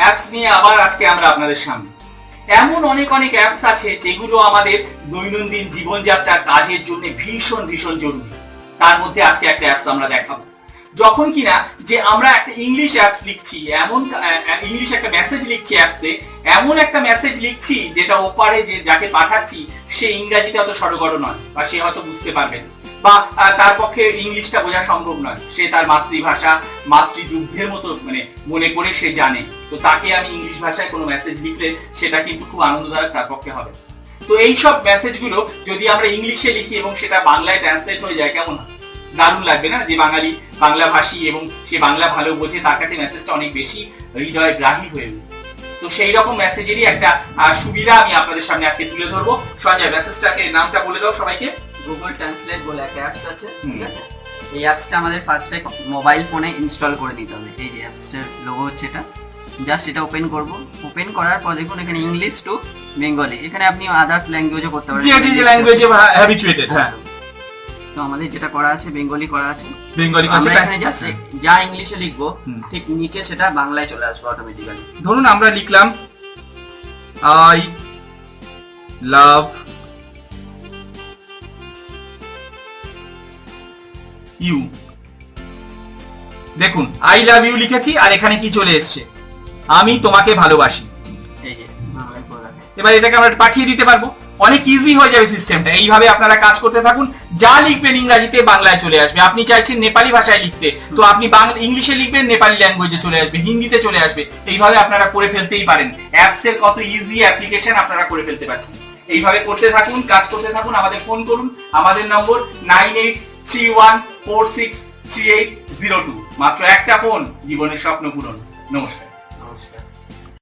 Apps নিয়ে আবার আজকে আমরা আপনাদের সামনে। এমন অনেক অনেক অ্যাপস আছে যেগুলো আমাদের দৈনন্দিন জীবনযাত্রার কাজের জন্য ভীষণ ভীষণ জরুরি। তার মধ্যে আজকে একটা অ্যাপস আমরা দেখাবো। যখন কিনা যে আমরা একটা ইংলিশ অ্যাপস লিখছি, এমন ইংলিশ একটা মেসেজ লিখছি অ্যাপসে এমন একটা মেসেজ লিখছি যেটা ওপারে যে যাকে পাঠাচ্ছি, সে ইংরাজিতে অত সড়গড় নয় বা সে হয়তো বুঝতে পারবে না। বা তার পক্ষে ইংলিশটা বোঝা সম্ভব নয়। সে তার মাতৃভাষা মাতৃদুগ্ধের মতো মানে মনে করে সে জানে। তো তাকে আমি ইংলিশ ভাষায় কোনো মেসেজ লিখলে সেটা কিন্তু খুব আনন্দদায়ক তার পক্ষে হবে। তো এই সব মেসেজগুলো যদি আমরা ইংলিশে লিখি এবং সেটা বাংলায় ট্রান্সলেট হয়ে যায়, কেমন দারুণ লাগবে না? যে বাঙালি, বাংলা ভাষী এবং সে বাংলা ভালো বোঝে, তার কাছে মেসেজটা অনেক বেশি হৃদয় গ্রাহী হয়ে উঠবে তো সেই রকম মেসেজেরই একটা সুবিধা আমি আপনাদের সামনে আজকে তুলে ধরবো। সঞ্জয় মেসেজটাকে নামটা বলে দাও সবাইকে। গুগল ট্রান্সলেট বলে একটা অ্যাপস আছে ঠিক আছে? এই অ্যাপসটা আমাদের ফার্স্টে মোবাইল ফোনে ইনস্টল করে নিতে হবে। এই যে অ্যাপসটার লোগো হচ্ছে এটা। জাস্ট এটা ওপেন করব। ওপেন করার পর দেখুন এখানে ইংলিশ টু বেঙ্গলি এখানে আপনি আদার্স ল্যাঙ্গুয়েজও করতে পারেন। যে যে যে ল্যাঙ্গুয়েজে হ্যাবিচুয়েটেড হ্যাঁ তো আমাদের যেটা করা আছে বেঙ্গলি করা আছে। বেঙ্গলি আমরা ভাষাটা এখানে জাস্ট যা ইংলিশে লিখব ঠিক নিচে সেটা বাংলায় চলে আসবে অটোমেটিক্যালি ধরুন আমরা লিখলাম আই লাভ ইউ। দেখুন আই লাভ ইউ লিখেছি আর এখানে কি চলে এসছে? আমি তোমাকে ভালোবাসি। এবার এটাকে আমরা পাঠিয়ে দিতে পারব। অনেক ইজি হয়ে যাবে সিস্টেমটা এইভাবে আপনারা কাজ করতে থাকুন। যা লিখবেন ইংরাজিতে বাংলায় চলে আসবে। আপনি চাইছেন নেপালি ভাষায় লিখতে। তো আপনি বাংলা ইংলিশে লিখবেন নেপালি ল্যাঙ্গুয়েজে চলে আসবে হিন্দিতে চলে আসবে। এইভাবে আপনারা করে ফেলতেই পারেন। অ্যাপস এর কত ইজি অ্যাপ্লিকেশন আপনারা করে ফেলতে পারছেন। এইভাবে করতে থাকুন কাজ করতে থাকুন আমাদের ফোন করুন। আমাদের number nine eight three one four six three eight zero two মাত্র একটা ফোন, জীবনের স্বপ্ন পূরণ। নমস্কার।